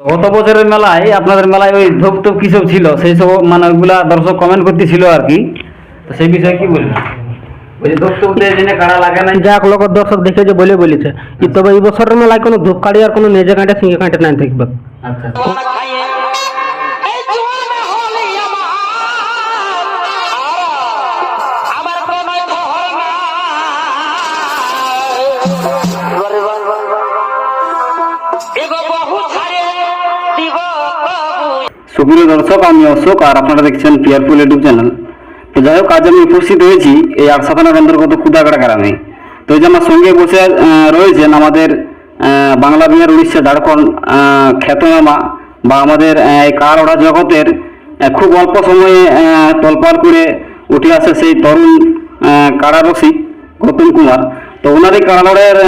গত বছরের মেলায় আপনাদের মেলায় ওই ধূপ টুপ কি সব ছিল? সেই সব মানে ওইগুলা দর্শক কমেন্ট করতেছিল আর কি তো সেই বিষয়ে কি বলবেন? ওই যে ধূপ টুপ দিয়ে জেনে কারা লাগে না যাক লোক দর্শক দেখেছে বলে বলেছে। ই তবে এই বছরের মেলায় কোনো ধূপ আর কোনো নেজে কাঁটে সিঙ্গে কাঁটে নাই থাকবে আচ্ছা। সুপ্রিয় দর্শক আমি অশোক আর আপনারা দেখছেন পিয়ারপুল ইউটিউব চ্যানেল তো যাই হোক আজ আমি উপস্থিত হয়েছি এই আটসা থানার অন্তর্গত কুদাগড়া গ্রামে। তো এই যে আমার সঙ্গে বসে রয়েছেন আমাদের বাংলা বিহার উড়িষ্যা ঝাড়খণ্ড খ্যাতনামা বা আমাদের এই কার ওড়া জগতের খুব অল্প সময়ে তলপাল করে উঠে আসে সেই তরুণ আহ, কারারসিক গৌতম কুমার। তো ওনার এই কাড়া লড়াইয়ের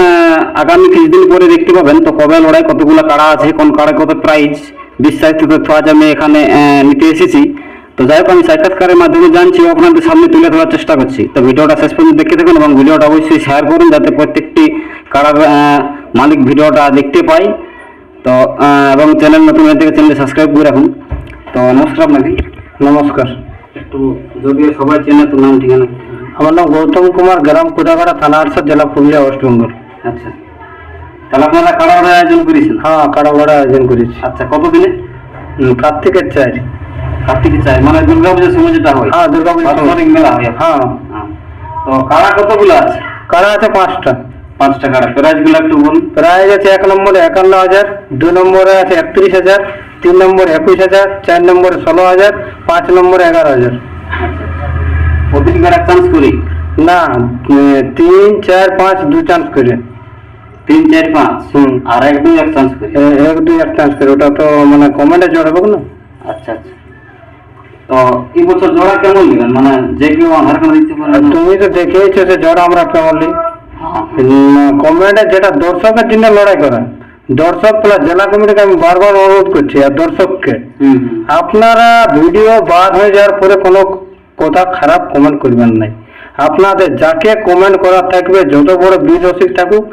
আগামী কিছুদিন পরে দেখতে পাবেন। তো কবে লড়াই কতগুলো কাড়া আছে কোন কাড়া কত প্রাইজ বিস্তারিত তথ্য আজ আমি এখানে নিতে এসেছি। তো যাই হোক আমি সাক্ষাৎকারের মাধ্যমে জানছি আপনাদের সামনে তুলে ধরার চেষ্টা করছি। তো ভিডিওটা শেষ পর্যন্ত দেখতে থাকুন এবং ভিডিওটা অবশ্যই শেয়ার করুন যাতে প্রত্যেকটি আহ, মালিক ভিডিওটা দেখতে পাই তো এবং চ্যানেল নতুন হয়ে থেকে চ্যানেলটি সাবস্ক্রাইব করে রাখুন। তো নমস্কার আপনাকে। নমস্কার। একটু যদিও সবাই চেনে তো নাম ঠিকানা? আমার নাম গৌতম কুমার গ্রাম কুদাগাড়া থানা আরসাদ জেলা পুরুলিয়া ওয়েস্ট বেঙ্গল। আচ্ছা। তাহলে আপনারা কাড়া আয়োজন করেছেন? হ্যাঁ কাড়া লড়াই আয়োজন করেছি। আচ্ছা কতদিনে? হুম, কার্তিকের চাই কার্তিক চাই মানে দুর্গা পুজোর সময় যেটা হয়? হ্যাঁ দুর্গা পুজোর সময়। বাৎসরিক মেলা হয়। হ্যাঁ। হ্যাঁ। তো কাড়া কতগুলো আছে? কাড়া আছে পাঁচটা। পাঁচটা কাড়া। প্রাইজগুলো একটু বলুন। প্রাইজ আছে এক নম্বরে একান্ন হাজার দুই নম্বরে আছে একত্রিশ হাজার তিন নম্বরে একুশ হাজার চার নম্বরে ষোলো হাজার পাঁচ নম্বরে এগারো হাজার। প্রতিটি কাড়া চান্স করি? না তিন চার পাঁচ দু চান্স করে। তিন চার পাঁচ। হুম। আর এক দুই এক চান্স করি এক দুই এক চান্স করে ওটা তো মানে কমেন্টে জড়াবো না আচ্ছা আচ্ছা। তো এই বছর জোড়া কেমন নেবেন মানে যে কেউ আধার কার্ড দিতে পারে তুমি তো দেখেইছো যে জড়া আমরা কেমনলি। কমেন্টে যেটা দর্শকের জন্য লড়াই করা দর্শক প্লাস জেলা কমিটিকে আমি বারবার অনুরোধ করছি আর দর্শককে। আপনারা ভিডিও বাদ হয়ে যাওয়ার পরে কোনো কথা খারাপ কমেন্ট করবেন নাই। আপনাদের যাকে কমেন্ট করার থাকবে যত বড় বীর রসিক থাকুক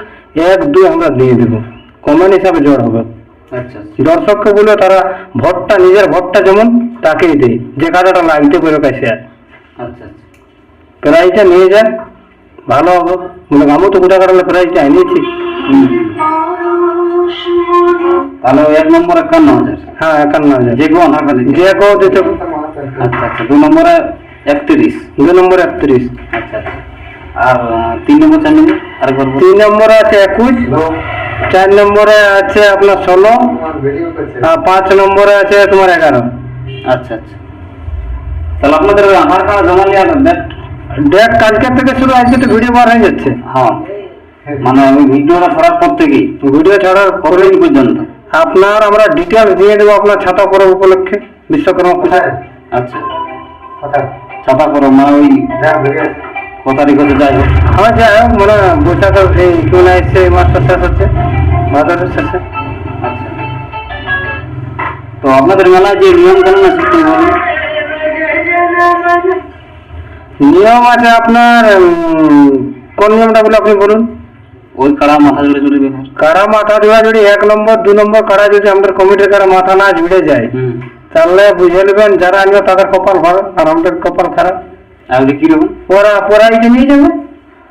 এক দুই আমরা দিয়ে দেব। কমেন্ট হিসাবে জড় হবে। আচ্ছা আচ্ছা। দর্শককে বলে তারা ভোটটা নিজের ভোটটা যেমন তাকেই দেয় যে কাজটা লাগতে পারে কাছে আর। আচ্ছা আচ্ছা। প্রাইজটা নিয়ে যান ভালো হবে। বলে আমি তো গোটা কাটালে প্রাইজটা এনেছি। তাহলে এক নম্বর একান্ন হাজার। হ্যাঁ একান্ন হাজার। যে দিতে যে কেউ দিতে আচ্ছা আচ্ছা। দু নম্বরে একত্রিশ। দুই নম্বর একত্রিশ। আচ্ছা আচ্ছা। আর তিন নম্বর চার নম্বর বলুন। তিন নম্বরে আছে একুশ চার নম্বরে আছে আপনার ষোলো আর পাঁচ নম্বরে আছে তোমার এগারো। আচ্ছা আচ্ছা। তাহলে আপনাদের আধার কার্ড জমা নেওয়ার ডেট ডেট কালকে থেকে শুরু আজকে তো ভিডিও বার হয়ে যাচ্ছে। হ্যাঁ। মানে ওই ভিডিওটা ছড়ার পর থেকেই ভিডিও ছাড়ার পরে কতদিন পর্যন্ত। আপনার আমরা ডিটেলস দিয়ে দেবো আপনার ছাতা পরব উপলক্ষে বিশ্বকর্মা পূজা। আচ্ছা। ছাপা করো মানে ওই ক তারিখ হতে যাই হোক হ্যাঁ যাই হোক মানে বৈশাখ এই জুন আসছে এই মাসটা শেষ হচ্ছে ভাদরের শেষে। আচ্ছা। তো আপনাদের মেলায় যে নিয়ম কানুন আছে বলুন নিয়ম আছে আপনার কোন নিয়মটা বলে আপনি বলুন? ওই কারা মাথা জুড়ে জুড়ে কারা মাথা দেওয়া যদি এক নম্বর দু নম্বর কারা যদি আমাদের কমিটির কারা মাথা না জুড়ে যায় তাহলে বুঝে নেবেন যারা আনবে তাদের কপাল ভালো আর আমাদের কপাল খারাপ। আর কি রকম ওরা ওরা এই যে নিয়ে যাবে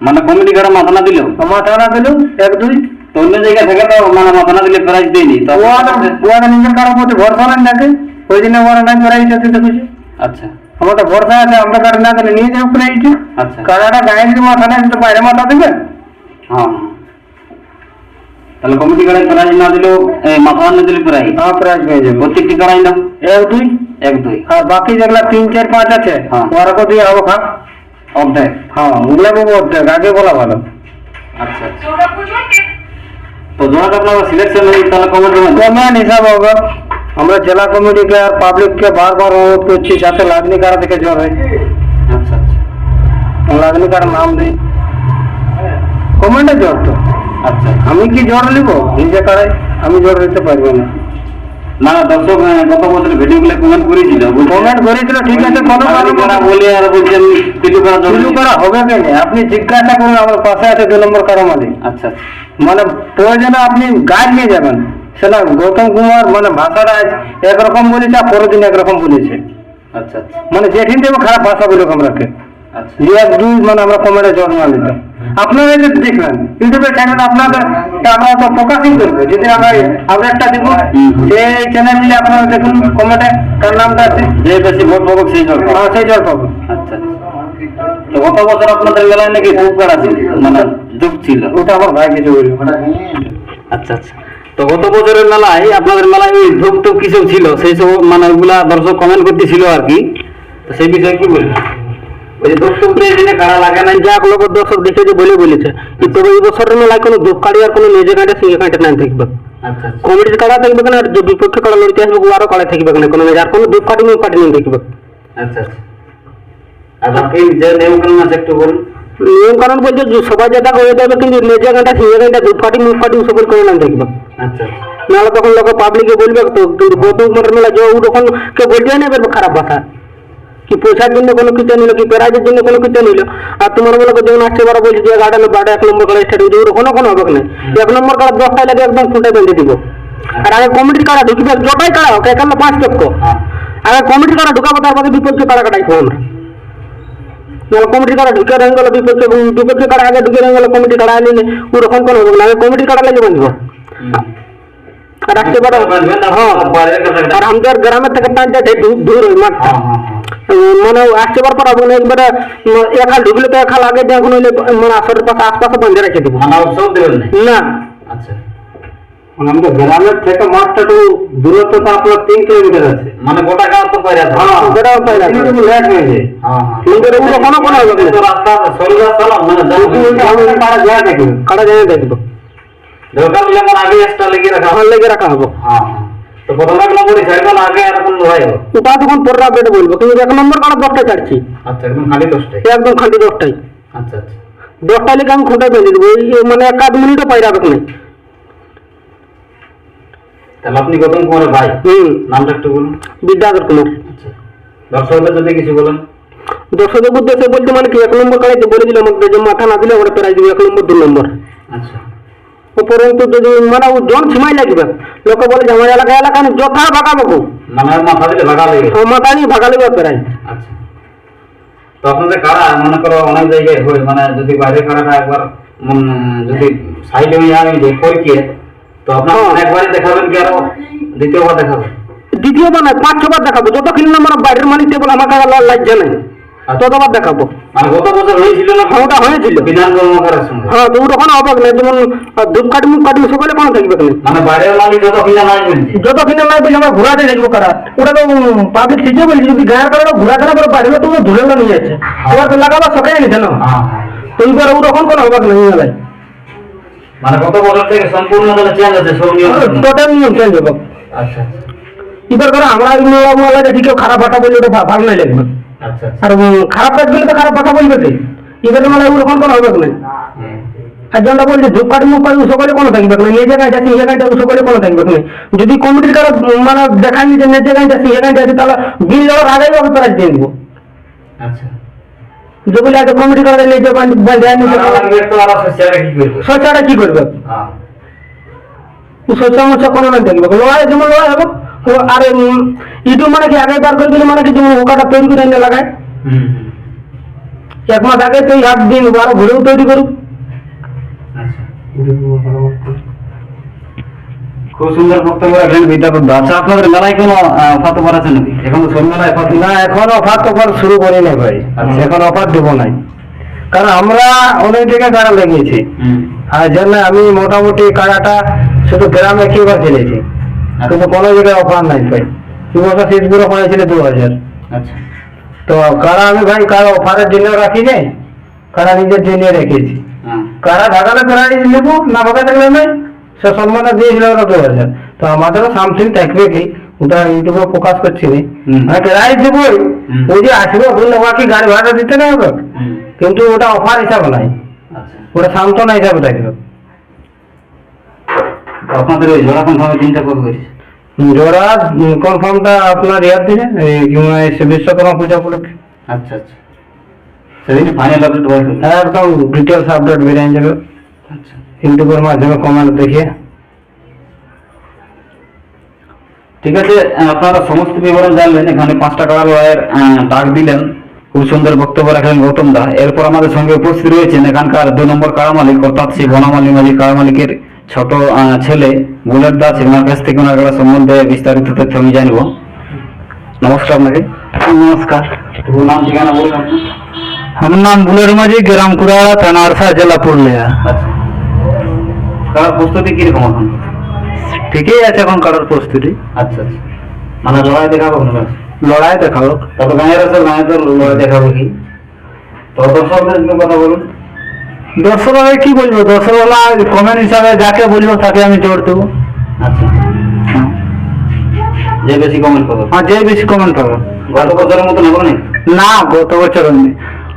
মানে কমিটি কাড়া মাথা না দিলেও আর মাথা না দিলেও এক দুই তো অন্য জায়গায় থেকে তো মানে মাথা না দিলে প্রাইজ দেয়নি তো ওরা ওরা নিজের কারোর প্রতি ভরসা নেন দেখে ওই দিনে ওরা নাই করাই যাচ্ছে দেখেছি আচ্ছা আমাদের ভরসা আছে আমরা কারণ না দিলে নিয়ে যাব প্রাইজটা আচ্ছা কারাটা গায়ে যদি মাথা নেয় তো বাইরে মাথা দেবে হ্যাঁ তাহলে কমিটি কাড়ায় প্রাইজ না দিলেও এই মাথা না দিলে প্রাইজ হ্যাঁ প্রাইজ পেয়ে যাবে প্রত্যেকটি কাড়াই নাম এক দুই এক দুই। আর বাকি যেগুলা তিন চার পাঁচ আছে হ্যাঁ। ওরা দিয়ে হব খা। অর্ধেক। হ্যাঁ ওগুলা বলব অর্ধেক। আগে বলা ভালো। আচ্ছা আচ্ছা। তো জোড়াটা আপনার সিলেকশন হয়ে তাহলে কমিটি কমেন্ট হিসাব হবে। আমরা জেলা কমিটিকে আর পাবলিককে বারবার অনুরোধ করছি যাতে লাগনি কারা থেকে জ্বর হয়। আচ্ছা আচ্ছা। লাগনি কারা নাম দিই কমেন্টে জ্বর তো। আচ্ছা। আমি কি জ্বর নিব? নিজে কারাই। আমি জ্বর নিতে পারব না। না দর্শক গত বছর ভিডিওগুলো কমেন্ট করেছিল কমেন্ট করেছিল ঠিক আছে কোনো বাঙালি কারণ আর বলছেন কিছু করা। শুরু করা হবে কেন আপনি জিজ্ঞাসা করুন আমার পাশে আছে দু নম্বর কারা মালিক। আচ্ছা আচ্ছা। মানে প্রয়োজনে আপনি গাছ নিয়ে যাবেন। সেটা গৌতম কুমার মানে ভাষাটা একরকম বলেছে আর পরের দিন একরকম বলেছে। আচ্ছা আচ্ছা। মানে যেঠিন দেবো খারাপ ভাষা বলে আমরাকে আচ্ছা। এক দুই মানে আমরা কমেন্টে জন্ম দিতাম আপনারা যে দেখবেন ইউটিউবের চ্যানেল আপনাদের আমরা তো ফোকাসিং করব। যদি আমরা আপডেটটা দিব সেই চ্যানেলে আপনারা দেখুন কমেন্টে তার নামটা আছে। যে বেশি ভোট পাবো সেই জল পাবো। হ্যাঁ, সেই জল পাবো। আচ্ছা। তো গত বছর আপনাদের মেলায় নাকি ধূপ কাড়া ছিল মানে ধূপ ছিল। ওটা আমার ভাই কিছু বলব আচ্ছা আচ্ছা। তো গত বছরের মেলায় আপনাদের মেলায় ওই ধূপ টুপ কিছু ছিল সেই সব মানে ওইগুলা দর্শক কমেন্ট করতেছিল আর কি। তো সেই বিষয়ে কি বলবেন? ওই যে দিনে কাড়া লাগে না যাক লোক দর্শক দেখেছে বলে বলেছে। কিন্তু তবে এই বছরের মেলায় কোনো দুঃখ কাড়ি আর কোনো নিজে কাঁটে সিঙ্গে কাঁটে নাই থাকবে আচ্ছা আচ্ছা। কমিটির কাড়া থাকবে না আর যে বিপক্ষে কাড়া লড়তে আসবে ও আরও কাড়া থাকবে না কোনো আর কোনো দুঃখ কাটি মুখ কাটি নেই থাকবে আচ্ছা আর বাকি যে নিয়ম কানুন আছে একটু বলুন। নিয়ম কারণ বলছে সবাই যেটা হয়ে যাবে কিন্তু নিজে কাঁটা সিঙ্গে কাঁটা দুধ কাটি মুখ কাটি ওসব করে না থাকবে আচ্ছা নাহলে তখন লোক পাবলিকে বলবে তো কিন্তু গৌতম কুমারের মেলা যে ও তখন কে বলবে না খারাপ কথা। কি পয়সার জন্য কোনো কিছু নিল কি প্রাইজের জন্য কোনো কিছু নিল? আর তোমার বলে যেমন আসছে বারা বলছে যে গার্ডেনে বারো এক নম্বর কার্ড স্টার্ট ওর কোনো কোনো হবে না এক নম্বর কার্ড দশটায় লাগে একদম ফুটে বেঁধে দিব। আর আগে কমিটির কার্ড ঢুকবে? যটাই কাড়া হোক এখানে পাঁচ লক্ষ। আগে কমিটির কার্ড ঢুকাবো? তারপরে বিপক্ষে কাড়া কাটাইবো আমরা? নাহলে কমিটির কার্ড ঢুকে রয়ে গেল বিপক্ষে বিপক্ষে কার্ড আগে ঢুকে রয়ে গেল কমিটি কার্ড আনলে ওরকম কোনো হবে না। আগে কমিটির কার্ড লাগে বাঁধব আর আসতে পারো। হ্যাঁ আর আমাদের গ্রামের থেকে টানটা দূর দূর ওই মাঠটা। হ্যাঁ হ্যাঁ। মানে আসতে পারব না মানে একবারে একাল ঢুকলে তো একাল আগে দেখুন হইলে মানে আসরের পাশে আশপাশে বাঁধে রেখে দেবো। মানে উৎসব দেবেন না না। আচ্ছা। মানে আমাদের গ্রামের থেকে মাঠটা একটু দূরত্ব তো আপনার তিন কিলোমিটার আছে। মানে গোটা গাঁও তো পাইরা হ্যাঁ গোটা পায়রা। একটু লেট হয়ে যায়। হ্যাঁ হ্যাঁ। কিন্তু ওগুলো কোনো কোনো হবে তো না রাস্তা সরু রাস্তা মানে আমাদের পাড়া যায় দেখবে। কাটা জানিয়ে দেখব। দরকার হলে আমার আগে এক্সট্রা লেগে রাখা। আমার লেগে রাখা হব। হ্যাঁ হ্যাঁ। তো আগে এরকম হয় ওটা তখন পরে আপডেট বলব কিন্তু এক নম্বর কাটা দশটায় ছাড়ছি। আচ্ছা একদম খালি দশটায়? একদম খাঁটি দশটায়। আচ্ছা আচ্ছা। দশটায় লেগে আমি খুঁটায় বেঁধে দেবো মানে এক আধ মিনিটও পাইরা রাখ নাই তাহলে আপনি গৌতম কুমারের ভাই? হুম। নামটা একটু বলুন। বিদ্যাধর কুমার। আচ্ছা। দর্শকদের যদি কিছু বলেন। দর্শকের উদ্দেশ্যে বলতে মানে কি এক নম্বর কাড়াইতে বলে দিলাম আমাকে যে মাথা না দিলে ওরা প্রাইজ দিবে এক নম্বর দু নম্বর। আচ্ছা। উপরন্তু যদি মানে ও জন সীমাই লাগবে লোকে বলে যে আমার এলাকা এলাকা আমি যথা ভাগাবো গো। মানে মাথা দিলে লাগা লেগে ও মাথা নিয়ে ভাগা লেগে প্রাইজ আচ্ছা। তো আপনাদের কারা মনে করো অনেক জায়গায় হয় মানে যদি বাইরে কারাটা একবার উম, যদি সাইডে হয়ে আমি যে পরীক্ষে তো আপনার হ্যাঁ। একবারই দেখাবেন কি আরও দ্বিতীয়বার দেখাবেন? দ্বিতীয়বার নয় পাঁচ ছবার দেখাবো। যতক্ষণ না আমার বাইরের মালিক টেবল আমার কাছে লাগছে নাই ততবার দেখাবো। গত বছর হয়েছিল না? হ্যাঁ ওটা হয়েছিল। বিধান কর্মকারের সঙ্গে। হ্যাঁ তো যেমন সকলে কোনো থাকবে মানে বাইরের মালিক যত কিনা নাই বলছে। যতক্ষণ না বলি আমরা ঘোরাতে দেখব কারা? ওটা তো পাবলিক সিটে বলছি যদি গায়ের কারণে ঘোরাতে না করে বাইরে তো ধুলে না নিয়ে যাচ্ছে। এবার তো লাগাবার সকালে নিছে না? হ্যাঁ হ্যাঁ। তো এইবার ওরকম কোনো হবে না নিয়ে মানে গত বছর থেকে সম্পূর্ণ তাহলে চেঞ্জ আছে সব নিয়ম টোটাল নিয়ম। চেঞ্জ হবে আচ্ছা এবার করে আমরা মেলা মেলা দেখি কেউ খারাপ ভাষা বললে ওটা ভালো নাই লাগবে। আর খারাপ কাজ করলে তো খারাপ কথা বলবে তো এবার মেলা ওরকম কোনো হবে না আর জনটা বলছে ধূপ কাটি মুখ কাটি সকলে কোনো থাকবে না নিজে গাছ আছে নিজে গাছ সকলে কোনো থাকবে না যদি কমিটির কারও মানে দেখায়নি যে নিজে গাছ আছে নিজে গাছ আছে তাহলে বিল দেওয়ার আগেই ওকে প্রাইজ দিয়ে দিব। আচ্ছা। যেগুলো আগে কমিটি করে তো আর সোশ্যালে কি করবে? করবে? হ্যাঁ। কোনো না দেখবে লোহায় যেমন লোহায় হবে ও আর ইটু মানে কি আগে বার করে দিলে মানে কি যেমন ওকাটা তৈরি করে এনে লাগায়। এক মাস আগে তুই হাত দিন আরও ঘুরেও তৈরি করুক। আচ্ছা। খুব সুন্দর বক্তব্য রাখলেন বিদ্যাপতি দা। আচ্ছা আপনাদের মেলায় কোনো অফার তো আছে নাকি? এখন না এখন অফার শুরু করি নাই ভাই। আচ্ছা। এখন অফার দেবো নাই। কারণ আমরা অনেক জায়গায় কাড়া লাগিয়েছি। আর জন্য আমি মোটামুটি কাড়াটা শুধু গ্রামে কিবার চলেছি কিন্তু কোনো জায়গায় অফার নাই ভাই। দু বছর শীতগুলো পড়েছিল দু হাজার। আচ্ছা। তো কারা আমি ভাই কারা অফারের জন্য রাখি নাই কারা নিজের জন্য রেখেছি। হ্যাঁ। কারা ঢাকালে প্রাইজ নেব না ভাগা থাকলে নয় সে সম্মানটা দিয়েছিল ওরা দু হাজার। তো আমাদেরও সামথিং থাকবে কি? ওটা ইউটিউবে প্রকাশ করছি। মানে প্রাইজ দেবোই। ওই যে আসবে বললে বাকি গাড়ি ভাড়া দিতে না হবে কিন্তু ওটা অফার হিসাবে নাই। আচ্ছা। ওটা সান্ত্বনা হিসাবে থাকবে। আপনাদের ওই জোড়া কনফার্মে তিনটা কবে করেছে জোড়া কনফার্মটা আপনার ইয়ার দিনে বিশ্বকর্মা পূজা উপলক্ষে। আচ্ছা আচ্ছা। সেদিন ফাইনাল আপডেট করবে একদম ডিটেলস আপডেট বেরিয়ে যাবে আচ্ছা। ইউটিউবের মাধ্যমে কমেন্ট দেখিয়ে। ঠিক আছে আপনারা সমস্ত বিবরণ জানলেন। এখানে পাঁচটা কাড়া লড়াইয়ের আহ, ডাক দিলেন। খুব সুন্দর বক্তব্য রাখলেন গৌতম দা। এরপর আমাদের সঙ্গে উপস্থিত রয়েছেন এখানকার দুই নম্বর কাড়া মালিক অর্থাৎ সেই বনামালী মাঝি কাড়া মালিকের ছোট ছেলে বুলেট দাস ওনার কাছ থেকে ওনার সম্বন্ধে বিস্তারিত তথ্য আমি জানব। নমস্কার আপনাকে। নমস্কার। নাম ঠিকানা বলুন আমার নাম বুলের মাঝি গ্রাম কুড়াড়া থানা আরসা জেলা পুরুলিয়া। আচ্ছা। কাড়ার প্রস্তুতি কীরকম এখন? ঠিকই আছে এখন কারোর প্রস্তুতি। আচ্ছা আচ্ছা। মানে লড়াই দেখাবো লড়াই দেখাবো। তবে গাঁয়ের আছে গাঁয়ে তো লড়াই দেখাবো কি? তো দর্শকদের কথা বলুন। দর্শকরা কি বলব? দর্শকরা কমেন্ট হিসাবে যাকে বলব তাকে আমি জোর দেবো। আচ্ছা। যে বেশি কমেন্ট যে বেশি কমেন্ট পাবো। গত বছরের মতো নেব না গত বছর হয়নি।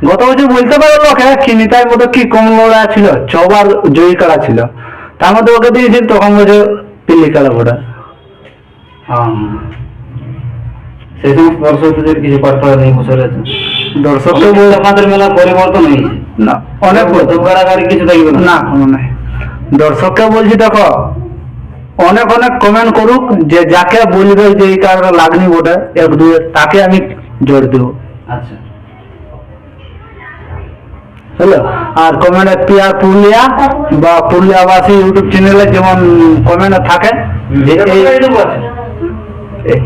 গত বছর বলতে পারো লোকে কিনিতার মধ্যে কি কম লড়া ছিল? ছবার জয়ী ছিল। তার মধ্যে ওকে দিয়েছি তখন বলছে পিল্লি কাড়া ভোটা হ্যাঁ সেই কিছু পার্থক্য নেই বছরে দর্শক মেলা পরিবর্তন হয়েছে। না অনেক কারাগারি কিছু থাকবে না? কোনো নাই। দর্শককে বলছি দেখো অনেক অনেক কমেন্ট করুক যে যাকে বলবে যে এই কারণে লাগনি ওটা এক দুয়ে তাকে আমি জোর দেবো। আচ্ছা। হলো আর কমেন্টে পিয়ার পুরুলিয়া বা পুরুলিয়াবাসী ইউটিউব চ্যানেলে যেমন কমেন্ট থাকে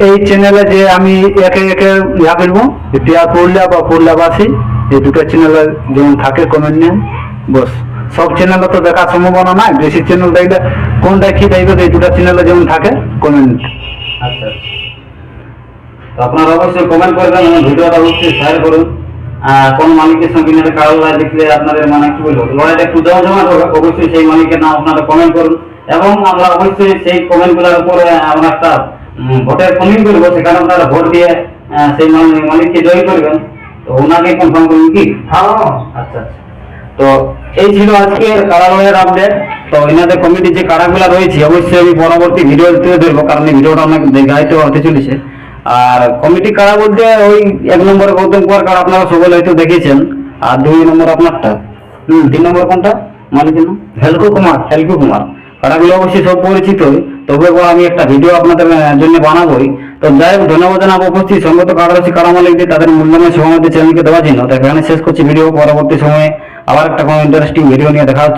এই চ্যানেলে যে আমি একে একে ইয়া করব যে পিয়ার পুরুলিয়া বা পুরুলিয়াবাসী এই দুটো চ্যানেলে যেমন থাকে কমেন্ট নেন, বস। সব চ্যানেলে তো দেখার সম্ভাবনা নাই, বেশি চ্যানেল দেখলে কোনটা কি দেখবে, এই দুটো চ্যানেলে যেমন থাকে কমেন্ট আচ্ছা। আপনারা অবশ্যই কমেন্ট করবেন ভিডিওটা অবশ্যই শেয়ার করুন। কোন মালিকের সঙ্গে কারও লড়াই দেখলে আপনাদের মানে কি বলব, লড়াইটা একটু জমা জমা অবশ্যই সেই মালিকের নাম আপনারা কমেন্ট করুন। এবং আমরা অবশ্যই সেই কমেন্টগুলোর উপরে আমরা একটা ভোটের কমিং করব সেখানে আপনারা ভোট দিয়ে সেই মালিককে জয়ী করবেন। তো ওনাকে কনফার্ম করুন কি? আচ্ছা আচ্ছা। তো এই ছিল আজকের কারালয়ের আপডেট তো এনাদের কমিটি যে কারাগুলা রয়েছে অবশ্যই আমি পরবর্তী ভিডিও তুলে ধরবো কারণ এই ভিডিওটা অনেক দীর্ঘায়িত হতে চলেছে। আর কমিটি কারা বলতে ওই এক নম্বরে গৌতম কুমার কারা আপনারা সকলে হয়তো দেখেছেন আর দুই নম্বর আপনারটা? হুম তিন নম্বর কোনটা? মালিকের নাম? হেলকো কুমার। হেলকো কুমার। কারাগুলো অবশ্যই সব পরিচিত। তবে আমি একটা ভিডিও আপনাদের জন্য বানাবোই। তো যাই হোক, ধন্যবাদ জানাব, উপস্থিত সঙ্গত কারারসি কারা মালিকদের তাদের মূল্যময় সময় চ্যানেলকে দেওয়ার জন্য। তো এখানে শেষ করছি ভিডিও পরবর্তী সময়ে আবার একটা কোনো ইন্টারেস্টিং ভিডিও নিয়ে দেখা হচ্ছে।